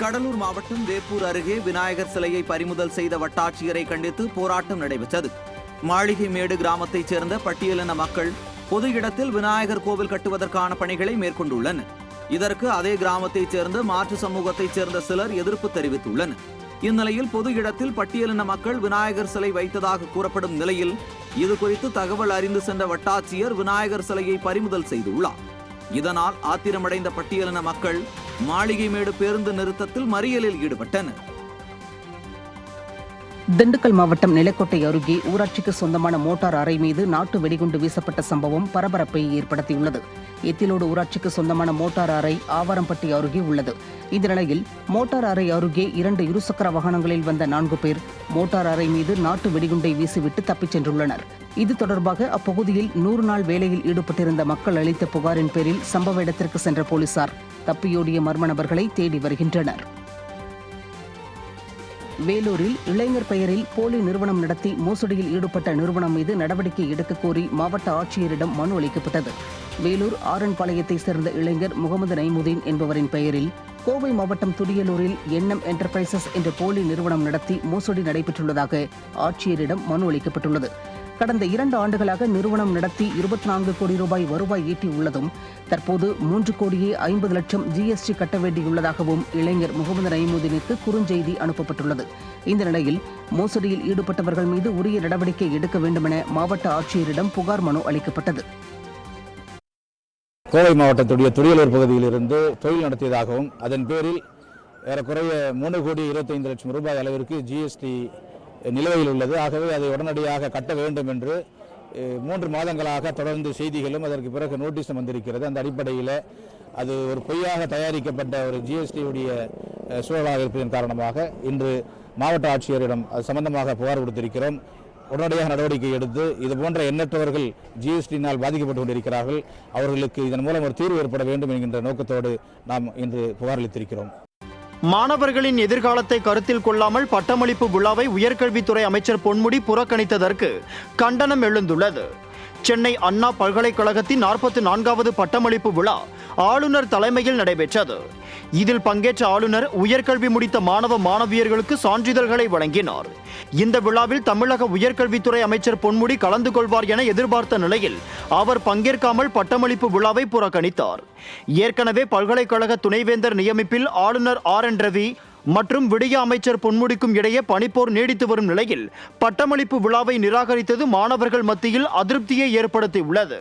கடலூர் மாவட்டம் வேப்பூர் அருகே விநாயகர் சிலையை பறிமுதல் செய்த வட்டாட்சியரை கண்டித்து போராட்டம் நடைபெற்றது. மாளிகை மேடு கிராமத்தைச் சேர்ந்த பட்டியலின மக்கள் பொது இடத்தில் விநாயகர் கோவில் கட்டுவதற்கான பணிகளை மேற்கொண்டுள்ளனர். இதற்கு அதே கிராமத்தைச் சேர்ந்த மாற்று சமூகத்தைச் சேர்ந்த சிலர் எதிர்ப்பு தெரிவித்துள்ளனர். இந்நிலையில் பொது இடத்தில் பட்டியலின மக்கள் விநாயகர் சிலை வைத்ததாக கூறப்படும் நிலையில் இது குறித்து தகவல் அறிந்து சென்ற வட்டாட்சியர் விநாயகர் சிலையை பறிமுதல் செய்துள்ளார். இதனால் ஆத்திரமடைந்த பட்டியலின மக்கள் மாளிகை மேடு பேருந்து நிறுத்தத்தில் மறியலில் ஈடுபட்டனர். திண்டுக்கல் மாவட்டம் நிலக்கோட்டை அருகே ஊராட்சிக்கு சொந்தமான மோட்டார் அறை மீது நாட்டு வெடிகுண்டு வீசப்பட்ட சம்பவம் பரபரப்பை ஏற்படுத்தியுள்ளது. எத்திலோடு ஊராட்சிக்கு சொந்தமான மோட்டார் அறை ஆவாரம்பட்டி அருகே உள்ளது. இந்த நிலையில் மோட்டார் அறை அருகே இரண்டு இருசக்கர வாகனங்களில் வந்த நான்கு பேர் மோட்டார் அறை மீது நாட்டு வெடிகுண்டை வீசிவிட்டு தப்பிச் சென்றுள்ளனர். இது தொடர்பாக அப்பகுதியில் நூறு நாள் வேலையில் ஈடுபட்டிருந்த மக்கள் அளித்த புகாரின் பேரில் சம்பவ இடத்திற்கு சென்ற போலீசார் தப்பியோடிய மர்ம நபர்களை தேடி வருகின்றனர். வேலூரில் இளைஞர் பெயரில் போலி நிறுவனம் நடத்தி மோசடியில் ஈடுபட்ட நிறுவனம் மீது நடவடிக்கை எடுக்கக் கோரி மாவட்ட ஆட்சியரிடம் மனு அளிக்கப்பட்டது. வேலூர் ஆரன்பாளையத்தைச் சேர்ந்த இளைஞர் முகமது நைமுதீன் என்பவரின் பெயரில் கோவை மாவட்டம் துடியலூரில் எண்ணம் என்டர்பிரைசஸ் என்ற போலி நிறுவனம் நடத்தி மோசடி நடைபெற்றுள்ளதாக ஆட்சியரிடம் மனு அளிக்கப்பட்டுள்ளது. கடந்த இரண்டு ஆண்டுகளாக நிறுவனம் நடத்தி இருபத்தி நான்கு கோடி ரூபாய் வருவாய் ஈட்டியுள்ளதும் தற்போது மூன்று கோடியே ஐம்பது லட்சம் ஜிஎஸ்டி கட்ட வேண்டியுள்ளதாகவும் இளைஞர் முகமது நயமுதீனுக்கு குறுஞ்செய்தி அனுப்பப்பட்டுள்ளது. இந்த நிலையில் மோசடியில் ஈடுபட்டவர்கள் மீது உரிய நடவடிக்கை எடுக்க வேண்டுமென மாவட்ட ஆட்சியரிடம் புகார் மனு அளிக்கப்பட்டது. கோவை மாவட்டத்துடைய துடியலூர் பகுதியிலிருந்து தொழில் நடத்தியதாகவும் அதன் பேரில் ஏறக்குறைய மூணு கோடி இருபத்தைந்து லட்சம் ரூபாய் அளவிற்கு ஜிஎஸ்டி நிலுவையில் உள்ளது. ஆகவே அதை உடனடியாக கட்ட வேண்டும் என்று மூன்று மாதங்களாக தொடர்ந்து செய்திகளும் அதற்கு பிறகு நோட்டீஸும் வந்திருக்கிறது. அந்த அடிப்படையில் அது ஒரு பொய்யாக தயாரிக்கப்பட்ட ஒரு ஜிஎஸ்டி உடைய சூழலாக இருப்பதன் காரணமாக இன்று மாவட்ட ஆட்சியரிடம் அது சம்பந்தமாக புகார் கொடுத்திருக்கிறோம். உடனடியாக நடவடிக்கை எடுத்து இது போன்ற எண்ணற்றவர்கள் ஜிஎஸ்டியினால் பாதிக்கப்பட்டு கொண்டிருக்கிறார்கள். அவர்களுக்கு இதன் மூலம் ஒரு தீர்வு ஏற்பட வேண்டும் என்கின்ற நோக்கத்தோடு நாம் இன்று புகார் அளித்திருக்கிறோம். மாணவர்களின் எதிர்காலத்தை கருத்தில் கொள்ளாமல் பட்டமளிப்பு விழாவை உயர்கல்வித்துறை அமைச்சர் பொன்முடி புறக்கணித்ததற்கு கண்டனம் எழுந்துள்ளது. சென்னை அண்ணா பல்கலைக்கழகத்தின் நாற்பத்தி நான்காவது பட்டமளிப்பு விழா ஆளுநர் தலைமையில் நடைபெற்றது. இதில் பங்கேற்ற ஆளுநர் உயர்கல்வி முடித்த மாணவ மாணவியர்களுக்கு சான்றிதழ்களை வழங்கினார். இந்த விழாவில் தமிழக உயர்கல்வித்துறை அமைச்சர் பொன்முடி கலந்து கொள்வார் என எதிர்பார்த்த நிலையில் அவர் பங்கேற்காமல் பட்டமளிப்பு விழாவை புறக்கணித்தார். ஏற்கனவே பல்கலைக்கழக துணைவேந்தர் நியமிப்பில் ஆளுநர் ஆர் என் ரவி மற்றும் விடிய அமைச்சர் பொன்முடிக்கும் இடையே பனிப்போர் நீடித்து வரும் நிலையில் பட்டமளிப்பு விழாவை நிராகரித்தது மாணவர்கள் மத்தியில் அதிருப்தியை ஏற்படுத்தியுள்ளது.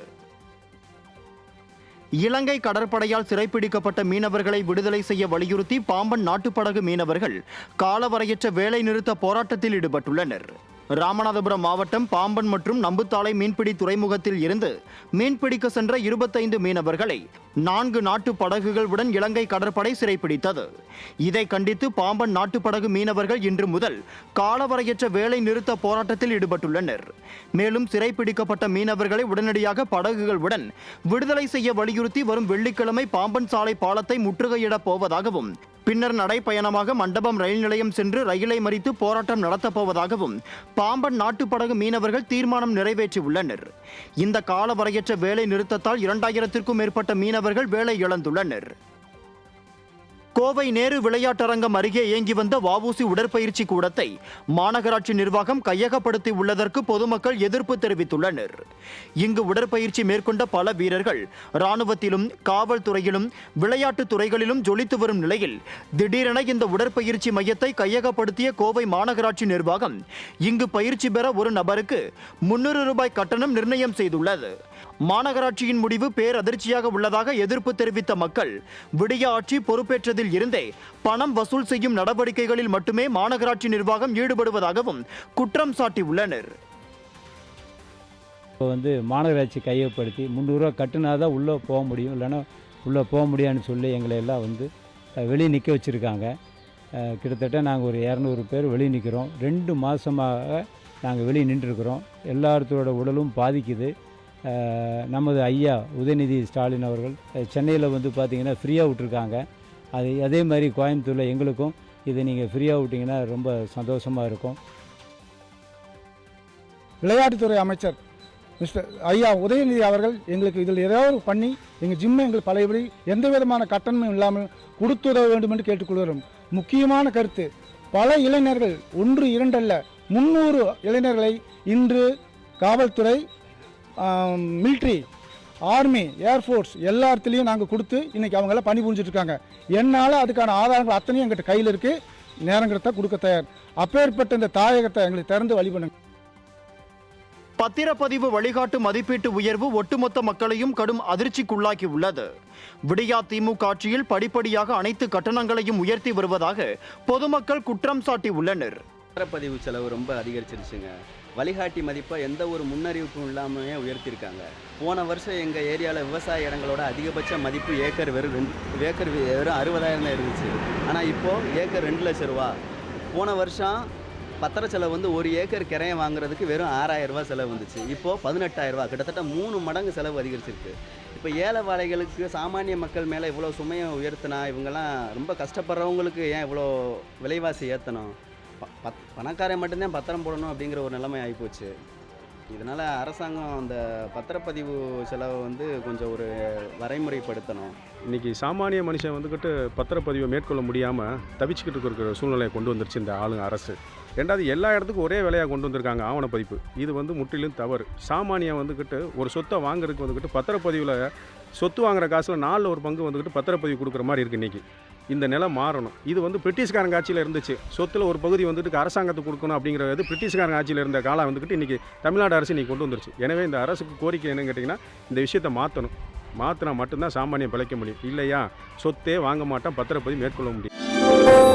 இலங்கை கடற்படையால் சிறைப்பிடிக்கப்பட்ட மீனவர்களை விடுதலை செய்ய வலியுறுத்தி பாம்பன் நாட்டுப்படகு மீனவர்கள் காலவரையற்ற வேலைநிறுத்த போராட்டத்தில் ஈடுபட்டுள்ளனர். ராமநாதபுரம் மாவட்டம் பாம்பன் மற்றும் நம்புத்தாளை மீன்பிடி துறைமுகத்தில் இருந்து மீன்பிடிக்க சென்ற இருபத்தைந்து மீனவர்களை நான்கு நாட்டு படகுகளுடன் இலங்கை கடற்படை சிறைப்பிடித்தது. இதை கண்டித்து பாம்பன் நாட்டுப்படகு மீனவர்கள் இன்று முதல் காலவரையற்ற வேலை நிறுத்த போராட்டத்தில் ஈடுபட்டுள்ளனர். மேலும் சிறைப்பிடிக்கப்பட்ட மீனவர்களை உடனடியாக படகுகளுடன் விடுதலை செய்ய வலியுறுத்தி வரும் வெள்ளிக்கிழமை பாம்பன் சாலை பாலத்தை முற்றுகையிடப் போவதாகவும் பின்னர் நடைப்பயணமாக மண்டபம் ரயில் நிலையம் சென்று ரயிலை மறித்து போராட்டம் நடத்தப் போவதாகவும் பாம்பன் நாட்டுப்படகு மீனவர்கள் தீர்மானம் நிறைவேற்றியுள்ளனர். இந்த காலவரையற்ற வேலை நிறுத்தத்தால் இரண்டாயிரத்திற்கும் மேற்பட்ட மீனவர்கள் வேலை இழந்துள்ளனர். கோவை நேரு விளையாட்டரங்கம் அருகே இயங்கி வந்த வஉசி உடற்பயிற்சி கூடத்தை மாநகராட்சி நிர்வாகம் கையகப்படுத்தி உள்ளதற்கு பொதுமக்கள் எதிர்ப்பு தெரிவித்துள்ளனர். இங்கு உடற்பயிற்சி மேற்கொண்ட பல வீரர்கள் ராணுவத்திலும் காவல்துறையிலும் விளையாட்டுத் துறைகளிலும் ஜொலித்து வரும் நிலையில் திடீரென இந்த உடற்பயிற்சி மையத்தை கையகப்படுத்திய கோவை மாநகராட்சி நிர்வாகம் இங்கு பயிற்சி பெற ஒரு நபருக்கு முன்னூறு ரூபாய் கட்டணம் நிர்ணயம் செய்துள்ளது. மாநகராட்சியின் முடிவு பேரதிர்ச்சியாக உள்ளதாக எதிர்ப்பு தெரிவித்த மக்கள் விடிய ஆட்சி பொறுப்பேற்றதில் இருந்தே பணம் வசூல் செய்யும் நடவடிக்கைகளில் மட்டுமே மாநகராட்சி நிர்வாகம் ஈடுபடுவதாகவும் குற்றம் சாட்டியுள்ளனர். இப்போ வந்து மாநகராட்சி கையப்படுத்தி முந்நூறுரூவா கட்டினா தான் உள்ளே போக முடியும் இல்லைன்னா உள்ளே போக முடியாதுன்னு சொல்லி எங்களை எல்லாம் வந்து வெளியே நிற்க வச்சுருக்காங்க. கிட்டத்தட்ட நாங்கள் ஒரு இரநூறு பேர் வெளியே நிற்கிறோம். ரெண்டு மாதமாக நாங்கள் வெளியே நின்றுருக்குறோம். எல்லாத்தோட உடலும் பாதிக்குது. நமது ஐயா உதயநிதி ஸ்டாலின் அவர்கள் சென்னையில் வந்து பார்த்திங்கன்னா ஃப்ரீயாக விட்டுருக்காங்க. அது அதே மாதிரி கோயம்புத்தூரில் எங்களுக்கும் இதை நீங்கள் ஃப்ரீயாக விட்டிங்கன்னா ரொம்ப சந்தோஷமாக இருக்கும். விளையாட்டுத்துறை அமைச்சர் மிஸ்டர் ஐயா உதயநிதி அவர்கள் எங்களுக்கு இதில் ஏதாவது பண்ணி எங்கள் ஜிம்மை எங்களுக்கு பழையபடி எந்த விதமான கட்டணமும் இல்லாமல் கொடுத்துதவ வேண்டும் என்று கேட்டுக்கொள்கிறோம். முக்கியமான கருத்து பல இளைஞர்கள் ஒன்று இரண்டல்ல முந்நூறு இளைஞர்களை இன்று காவல்துறை மிலிட்ரி ஆர்மி ஏர்ஃபோர்ஸ் எல்லா இடத்துலையும் நாங்கள் கொடுத்து இன்னைக்கு அவங்க எல்லாம் பணி புரிஞ்சுட்டு இருக்காங்க என்னால் அதுக்கான ஆதாரங்கள் அத்தனையும் எங்கிட்ட கையில் இருக்குது நேரம் கிடைத்தா கொடுக்க தயார். அப்பேற்பட்ட இந்த தாயகத்தை எங்களுக்கு திறந்து வழி பண்ணுங்க. பத்திரப்பதிவு வழிகாட்டு மதிப்பீட்டு உயர்வு ஒட்டுமொத்த மக்களையும் கடும் அதிர்ச்சிக்குள்ளாக்கி உள்ளது. விடியா திமுக ஆட்சியில் படிப்படியாக அனைத்து கட்டணங்களையும் உயர்த்தி வருவதாக பொதுமக்கள் குற்றம் சாட்டி உள்ளனர் பத்திரப்பதிவு செலவு ரொம்ப அதிகரிச்சிருச்சுங்க. வழிகாட்டி மதிப்பை எந்த ஒரு முன்னறிவிப்பும் இல்லாமலே உயர்த்தியிருக்காங்க. போன வருஷம் எங்கள் ஏரியாவில் விவசாய இடங்களோட அதிகபட்ச மதிப்பு ஏக்கர் வெறும் ரெண்டு ஏக்கர் வெறும் அறுபதாயிரம் தான் இருந்துச்சு. ஆனால் இப்போது ஏக்கர் ரெண்டு லட்ச ரூபா. போன வருஷம் பத்திர செலவு வந்து ஒரு ஏக்கர் கிரையம் வாங்குறதுக்கு வெறும் ஆறாயிரம் ரூபாய் செலவு வந்துச்சு. இப்போது பதினெட்டாயிரரூபா கிட்டத்தட்ட மூணு மடங்கு செலவு அதிகரிச்சிருக்கு. இப்போ ஏழை வாழைகளுக்கு சாமானிய மக்கள் மேலே இவ்வளோ சுமையை உயர்த்தினா இவங்கெல்லாம் ரொம்ப கஷ்டப்படுறவங்களுக்கு ஏன் இவ்வளோ விலைவாசி ஏற்றணும் பத் பணக்காரன் மட்டும்தான் பத்திரம் போடணும் அப்படிங்கிற ஒரு நிலைமை ஆகிப்போச்சு இதனால் அரசாங்கம் அந்த பத்திரப்பதிவு செலவை வந்து கொஞ்சம் ஒரு வரைமுறைப்படுத்தணும். இன்னைக்கு சாமானிய மனுஷன் வந்துக்கிட்டு பத்திரப்பதிவை மேற்கொள்ள முடியாமல் தவிச்சுக்கிட்டு இருக்கிற சூழ்நிலையை கொண்டு வந்துருச்சு இந்த ஆளுங்க அரசு. ரெண்டாவது எல்லா இடத்துக்கும் ஒரே விலையாக கொண்டு வந்திருக்காங்க ஆவணப்பதிப்பு இது வந்து முற்றிலும் தவறு. சாமானியம் வந்துக்கிட்டு ஒரு சொத்தை வாங்குறதுக்கு வந்துக்கிட்டு பத்திரப்பதிவில் சொத்து வாங்குற காசில் நாலில் ஒரு பங்கு வந்துக்கிட்டு பத்திரப்பதிவு கொடுக்குற மாதிரி இருக்குது இன்றைக்கி இந்த நிலை மாறணும். இது வந்து பிரிட்டிஷ்காரங்க ஆட்சியில் இருந்துச்சு. சொத்தில் ஒரு பகுதி வந்துட்டு அரசாங்கத்துக்கு கொடுக்கணும் அப்படிங்கிறது பிரிட்டிஷ்காரங்க ஆட்சியில் இருந்த காலம் வந்துக்கிட்டு இன்றைக்கி தமிழ்நாடு அரசு இன்றைக்கி கொண்டு வந்துருச்சு. எனவே இந்த அரசுக்கு கோரிக்கை என்னன்னு கேட்டிங்கன்னா இந்த விஷயத்தை மாற்றணும் மாற்றினா மட்டும்தான் சாமானியம் பிழைக்க முடியும். இல்லையா? சொத்தே வாங்க மாட்டோம் பத்திரப்பதிவு மேற்கொள்ள முடியும்.